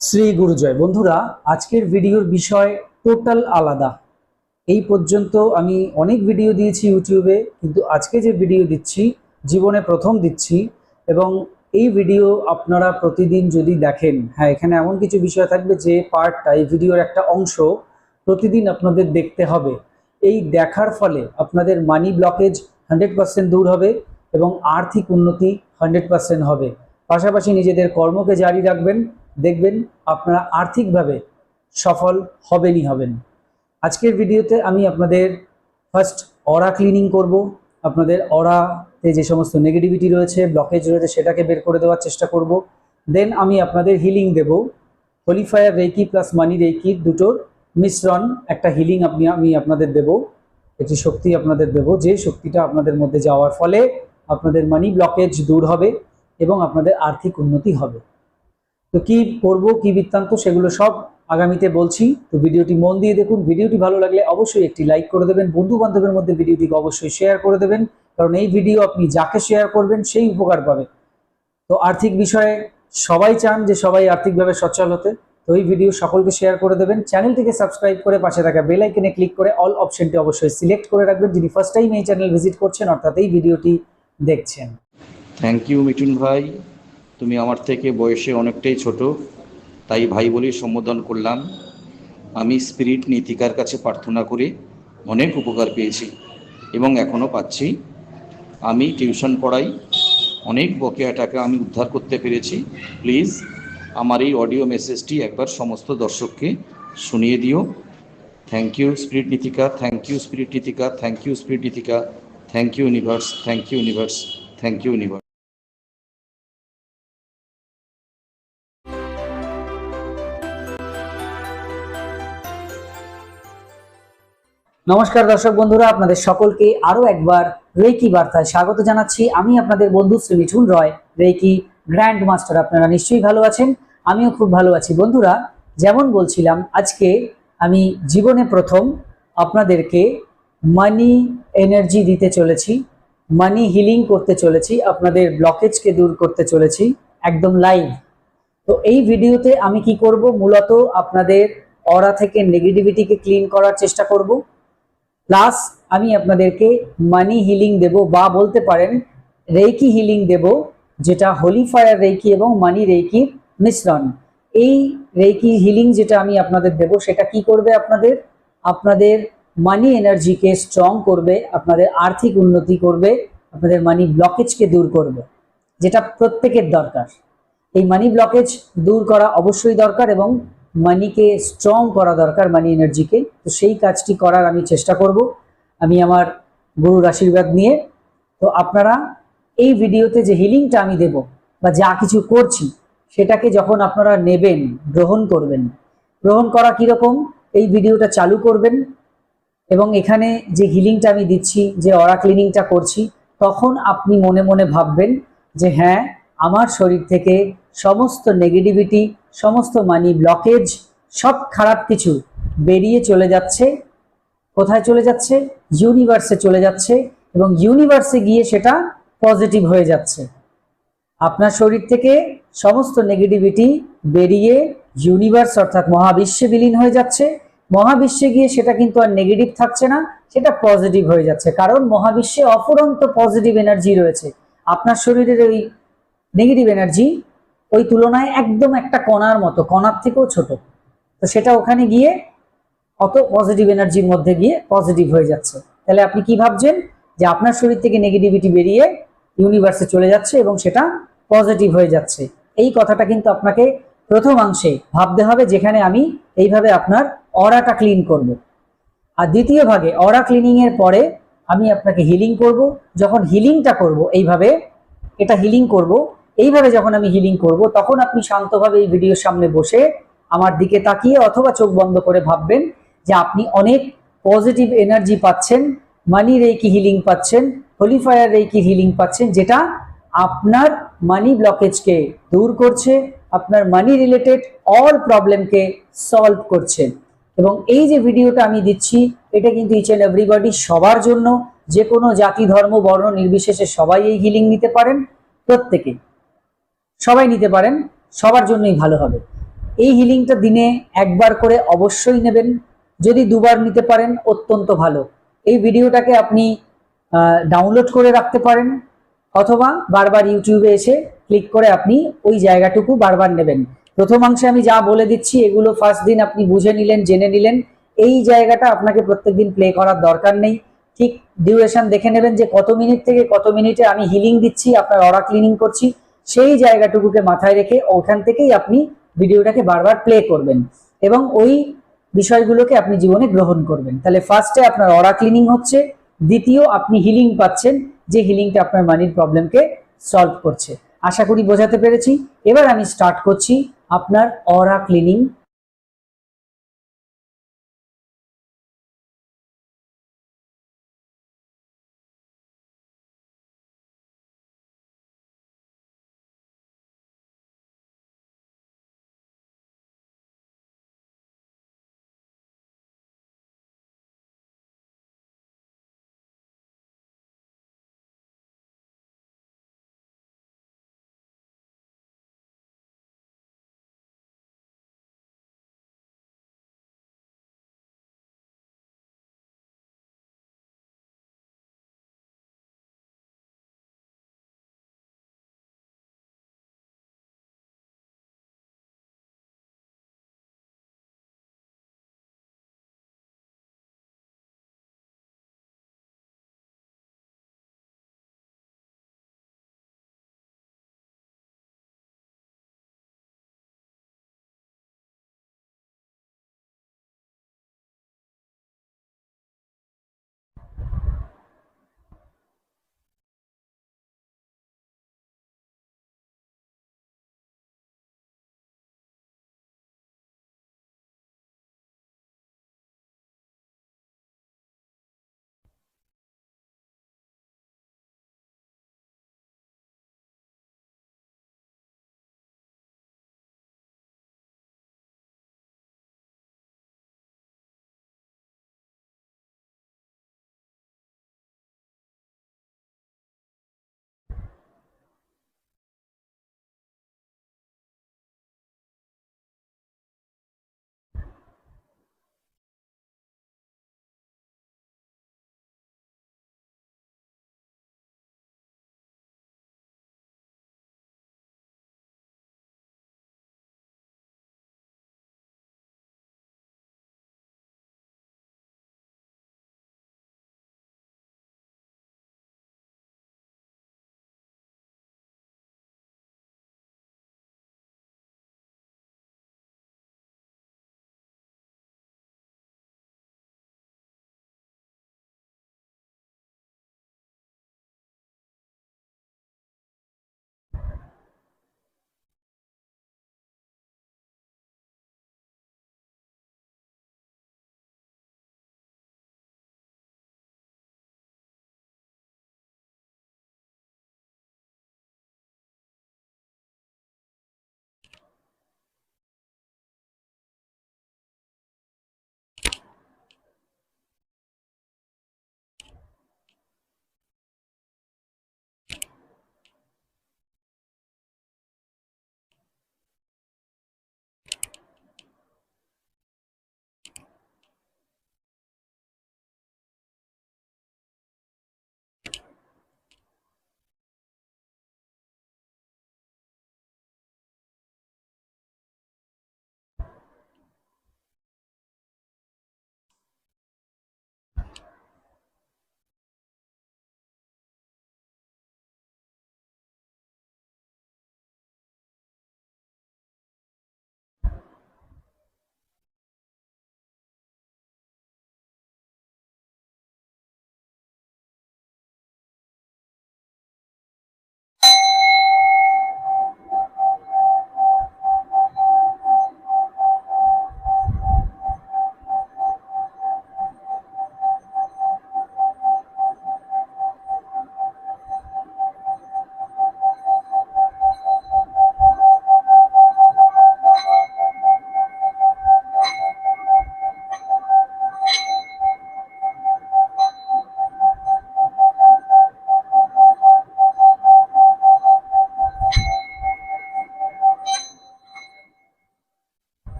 শ্রী গুরুজয়। বন্ধুরা, আজকের ভিডিওর বিষয় টোটাল আলাদা। এই পর্যন্ত আমি অনেক ভিডিও দিয়েছি ইউটিউবে, কিন্তু আজকে যে ভিডিও দিচ্ছি, জীবনে প্রথম দিচ্ছি, এবং এই ভিডিও আপনারা প্রতিদিন যদি দেখেন হ্যাঁ এখানে এমন কিছু বিষয় থাকবে যে পার্টটা এই ভিডিওর একটা অংশ প্রতিদিন আপনাদের দেখতে হবে। এই দেখার ফলে আপনাদের মানি ব্লকেজ হান্ড্রেড পার্সেন্ট দূর হবে এবং আর্থিক উন্নতি হান্ড্রেড পার্সেন্ট হবে। পাশাপাশি নিজেদের কর্মকে জারি রাখবেন দেখবেন আপনারা আর্থিকভাবে সফল হবেনই হবেন। আজকের ভিডিওতে আমি আপনাদের ফার্স্ট অরা ক্লিনিং করব। আপনাদের অরাতে যে সমস্ত নেগেটিভিটি রয়েছে ব্লকেজ রয়েছে, সেটাকে বের করে দেওয়ার চেষ্টা করব। দেন আমি আপনাদের হিলিং দেব। Holy fire reiki plus money রেকির দুটোর মিশ্রণ একটা হিলিং আপনি, আমি আপনাদের দেব। একটি শক্তি আপনাদের দেব, যে শক্তিটা আপনাদের মধ্যে যাওয়ার ফলে আপনাদের মানি ব্লকেজ দূর হবে এবং আপনাদের আর্থিক উন্নতি হবে। তো কি করব, কি বৃত্তান্ত সেগুলো সব আগামীতে বলছি। তো ভিডিওটি মন দিয়ে দেখুন। ভিডিওটি ভালো লাগলে অবশ্যই একটি লাইক করে দেবেন। বন্ধু বান্ধবের মধ্যে ভিডিওটিকে অবশ্যই শেয়ার করে দেবেন। কারণ এই ভিডিও আপনি যাকে শেয়ার করবেন সেই উপকার পাবে। তো আর্থিক বিষয়ে সবাই চান যে সবাই আর্থিকভাবে সচ্ছল হতে। তো এই ভিডিও সকলকে শেয়ার করে দেবেন। চ্যানেলটিকে সাবস্ক্রাইব করে পাশে থাকা বেল আইকনে ক্লিক করে অল অপশনটি অবশ্যই সিলেক্ট করে রাখবেন। যিনি ফার্স্ট টাইম এই চ্যানেল ভিজিট করছেন, অর্থাৎ এই ভিডিওটি দেখছেন। থ্যাংক ইউ মিঠুন ভাই। তুমি আমার থেকে বয়সে অনেকটাই ছোট, তাই ভাই বলেই সম্বোধন করলাম। আমি স্পিরিট নীতিকার কাছে প্রার্থনা করে অনেক উপকার পেয়েছি এবং এখনও পাচ্ছি। আমি টিউশন পড়াই, অনেক বকেয়া টাকা আমি উদ্ধার করতে পেরেছি। প্লিজ, আমার এই অডিও মেসেজটি একবার সমস্ত দর্শককে শুনিয়ে দিও। Thank you spirit Nitika, thank you spirit Nitika, thank you spirit Nitika, thank you universe, thank you universe, thank you universe. নমস্কার দর্শক বন্ধুরা, আপনাদের সকলকে আরও একবার রেকি বার্তায় স্বাগত জানাচ্ছি। আমি আপনাদের বন্ধু Shri Mithun Roy, reiki grand master আপনারা নিশ্চয়ই ভালো আছেন, আমিও খুব ভালো আছি। বন্ধুরা, যেমন বলছিলাম, আজকে আমি জীবনে প্রথম আপনাদেরকে মানি এনার্জি দিতে চলেছি, মানি হিলিং করতে চলেছি, আপনাদের ব্লকেজকে দূর করতে চলেছি, একদম লাইভ। তো এই ভিডিওতে আমি কি করব? মূলত আপনাদের অরা থেকে নেগেটিভিটিকে ক্লিন করার চেষ্টা করব। প্লাস আমি আপনাদেরকে মানি হিলিং দেব, বা বলতে পারেন রেকি হিলিং দেব, যেটা হোলি ফায়ার রেকি এবং মানি রেকির মিশ্রণ। এই রেকি হিলিং যেটা আমি আপনাদের দেব, সেটা কি করবে আপনাদের? আপনাদের মানি এনার্জিকে স্ট্রং করবে, আপনাদের আর্থিক উন্নতি করবে, আপনাদের মানি ব্লকেজকে দূর করবে, যেটা প্রত্যেকের দরকার। এই মানি ব্লকেজ দূর করা অবশ্যই দরকার এবং মানিকে স্ট্রং করা দরকার, মানি এনার্জিকে তো সেই কাজটি করার আমি চেষ্টা করব। আমি আমার গুরুর আশীর্বাদ নিয়ে। তো আপনারা এই ভিডিওতে যে হিলিংটা আমি দেব বা যা কিছু করছি, সেটাকে যখন আপনারা নেবেন, গ্রহণ করবেন, গ্রহণ করা কীরকম? এই ভিডিওটা চালু করবেন এবং এখানে যে হিলিংটা আমি দিচ্ছি, যে অরা ক্লিনিংটা করছি, তখন আপনি মনে মনে ভাববেন যে হ্যাঁ আমার শরীর থেকে সমস্ত নেগেটিভিটি সমস্ত মানি ব্লকেজ সব খারাপ কিছু বেরিয়ে চলে যাচ্ছে। কোথায় চলে যাচ্ছে? ইউনিভার্সে চলে যাচ্ছে এবং ইউনিভার্সে গিয়ে সেটা পজিটিভ হয়ে যাচ্ছে। আপনার শরীর থেকে সমস্ত নেগেটিভিটি বেরিয়ে ইউনিভার্স অর্থাৎ মহাবিশ্বে বিলীন হয়ে যাচ্ছে। মহাবিশ্বে গিয়ে সেটা কিন্তু আর নেগেটিভ থাকছে না, সেটা পজিটিভ হয়ে যাচ্ছে। কারণ মহাবিশ্বে অফুরন্ত পজিটিভ এনার্জি রয়েছে। আপনার শরীরের ওই নেগেটিভ এনার্জি ওই তুলনায় একদম একটা কণার মতো, কণার থেকেও ছোট। তো সেটা ওখানে গিয়ে অত পজিটিভ এনার্জির মধ্যে গিয়ে পজিটিভ হয়ে যাচ্ছে। তাহলে আপনি কি ভাবছেন? যে আপনার শরীর থেকে নেগেটিভিটি বেরিয়ে ইউনিভার্সে চলে যাচ্ছে এবং সেটা পজিটিভ হয়ে যাচ্ছে। এই কথাটা কিন্তু আপনাকে প্রথমাংশে ভাবতে হবে, যেখানে আমি এইভাবে আপনার অরাটা ক্লিন করব। আর দ্বিতীয় ভাগে অরা ক্লিনিং এর পরে আমি আপনাকে হিলিং করব। যখন হিলিংটা করব, এইভাবে এটা হিলিং করব এইভাবে যখন আমি হিলিং করব, তখন আপনি শান্তভাবে এই ভিডিওর সামনে বসে আমার দিকে তাকিয়ে অথবা চোখ বন্ধ করে ভাববেন যে আপনি অনেক পজিটিভ এনার্জি পাচ্ছেন মানি রেকি হিলিং পাচ্ছেন হোলিফায়ার রেকি হিলিং পাচ্ছেন, যেটা আপনার মানি ব্লকেজকে দূর করছে, আপনার মানি রিলেটেড অল প্রবলেমকে সলভ করছে। এবং এই যে ভিডিওটা আমি দিচ্ছি, এটা কিন্তু ইচ অ্যান্ড এভরিবডি সবার জন্য, যে কোনো জাতি, ধর্ম, বর্ণ, নির্বিশেষে সবাই এই হিলিং নিতে পারেন, প্রত্যেকে। সবাই নিতে পারেন, সবার জন্যই ভালো হবে। এই হিলিংটা দিনে একবার করে অবশ্যই নেবেন, যদি দুবার নিতে পারেন অত্যন্ত ভালো। এই ভিডিওটাকে আপনি ডাউনলোড করে রাখতে পারেন, অথবা বারবার ইউটিউবে এসে ক্লিক করে আপনি ওই জায়গাটুকু বারবার নেবেন। প্রথমাংশে আমি যা বলে দিচ্ছি, এগুলো ফার্স্ট দিন আপনি বুঝে নিলেন, জেনে নিলেন। এই জায়গাটা আপনাকে প্রত্যেকদিন প্লে করার দরকার নেই। ঠিক ডিউরেশন দেখে নেবেন যে কত মিনিট থেকে কত মিনিটে আমি হিলিং দিচ্ছি, আপনার অরা ক্লিনিং করছি। সেই জায়গাটুকুকে মাথায় রেখে ওখান থেকেই আপনি ভিডিওটাকে বারবার প্লে করবেন এবং ওই বিষয়গুলোকে আপনি জীবনে গ্রহণ করবেন। তাহলে ফার্স্টে আপনার অরা ক্লিনিং হচ্ছে, দ্বিতীয় আপনি হিলিং পাচ্ছেন, যে হিলিংটা আপনার মানির প্রবলেমকে সলভ করছে। আশা করি বোঝাতে পেরেছি। এবার আমি স্টার্ট করছি আপনার অরা ক্লিনিং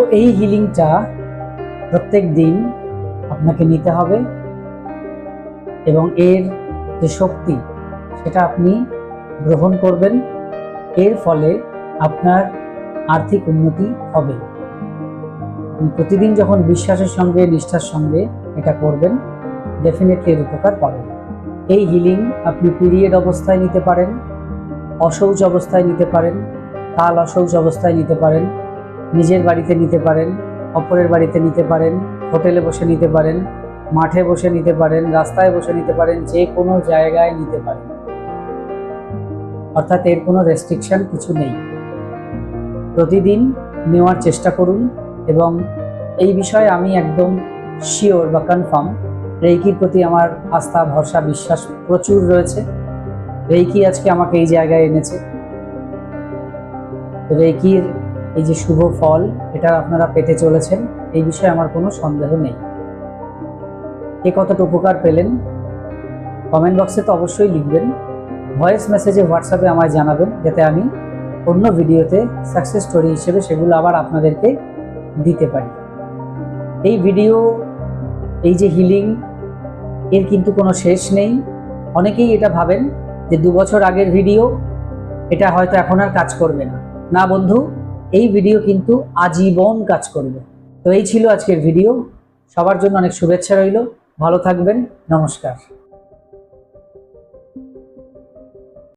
তো এই হিলিংটা প্রত্যেক দিন আপনাকে নিতে হবে এবং এর যে শক্তি, সেটা আপনি গ্রহণ করবেন, এর ফলে আপনার আর্থিক উন্নতি হবে। প্রতিদিন যখন বিশ্বাসের সঙ্গে, নিষ্ঠার সঙ্গে এটা করবেন ডেফিনেটলি এর উপকার পাবেন। এই হিলিং আপনি পিরিয়ড অবস্থায় নিতে পারেন অসৌচ অবস্থায় নিতে পারেন, কাল অসৌচ অবস্থায় নিতে পারেন। নিজের বাড়িতে নিতে পারেন, অপরের বাড়িতে নিতে পারেন, হোটেলে বসে নিতে পারেন, মাঠে বসে নিতে পারেন, রাস্তায় বসে নিতে পারেন, যে কোনো জায়গায় নিতে পারেন। অর্থাৎ এর কোনো রেস্ট্রিকশন কিছু নেই। প্রতিদিন নেওয়ার চেষ্টা করুন এবং এই বিষয়ে আমি একদম শিওর বা কনফার্ম রেইকির প্রতি আমার আস্থা, ভরসা, বিশ্বাস প্রচুর রয়েছে। রেইকি আজকে আমাকে এই জায়গায় এনেছে। রেইকির এই যে শুভ ফল, এটা আপনারা পেতে চলেছেন, এই বিষয়ে আমার কোনো সন্দেহ নেই। এ কতটা উপকার পেলেন? কমেন্ট বক্সে তো অবশ্যই লিখবেন। ভয়েস মেসেজে হোয়াটসঅ্যাপে আমায় জানাবেন, যাতে আমি অন্য ভিডিওতে সাকসেস স্টোরি হিসেবে সেগুলো আবার আপনাদেরকে দিতে পারি। এই ভিডিও এই যে হিলিং এর কিন্তু কোনো শেষ নেই। অনেকেই এটা ভাবেন যে দু বছর আগের ভিডিও এটা হয়তো এখন আর কাজ করবে না। না বন্ধু এই ভিডিও কিন্তু আজীবন কাজ করবে। তো এই ছিল আজকের ভিডিও সবার জন্য অনেক শুভেচ্ছা রইল। ভালো থাকবেন। নমস্কার।